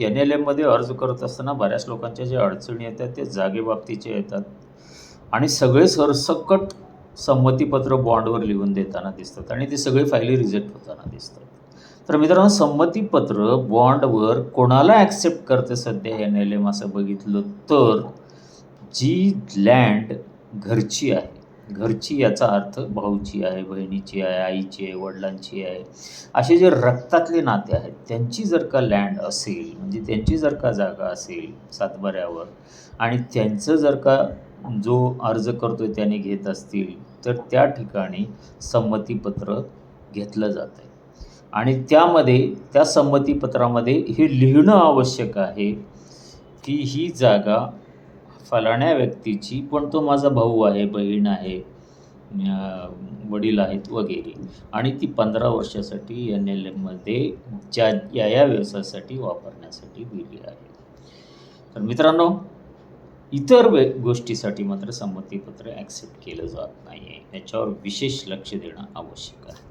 N L एममध्ये अर्ज करत असताना बऱ्याच लोकांच्या ज्या अडचणी येतात ते जागेबाबतीचे येतात. आणि सगळे सरसकट संमतीपत्र बॉन्डवर लिहून देताना दिसतात आणि ते सगळे फायली रिजेक्ट होताना दिसतात. तर मित्रांनो संमतीपत्र बॉन्डवर कोणाला ॲक्सेप्ट करते सध्या एन एल एम असं बघितलं तर जी लँड घरची आहे. घरची याचा अर्थ भाऊची आहे बहिणीची आहे आईची आहे वडिलांची आहे. असे जे रक्तातले नाते आहेत त्यांची जर का लँड असेल म्हणजे त्यांची जर का जागा असेल सातबाऱ्यावर आणि त्यांचं जर का जो अर्ज करतोय त्याने घेत असतील तर त्या ठिकाणी संमतीपत्र घेतलं जातं आहे आणि त्यामध्ये त्या संमतीपत्रामध्ये हे लिहिणं आवश्यक आहे की ही जागा फलाण्या व्यक्तीची पण तो माझा भाऊ आहे बहीण आहे वडील आहेत वगैरे. आणि ती पंधरा वर्षासाठी एन एल एममध्ये ज्या या या व्यवसायासाठी वापरण्यासाठी दिली आहे. तर मित्रांनो इतर वे गोष्टीसाठी मात्र संमतीपत्र ॲक्सेप्ट केलं जात नाही आहे याच्यावर विशेष लक्ष देणं आवश्यक आहे.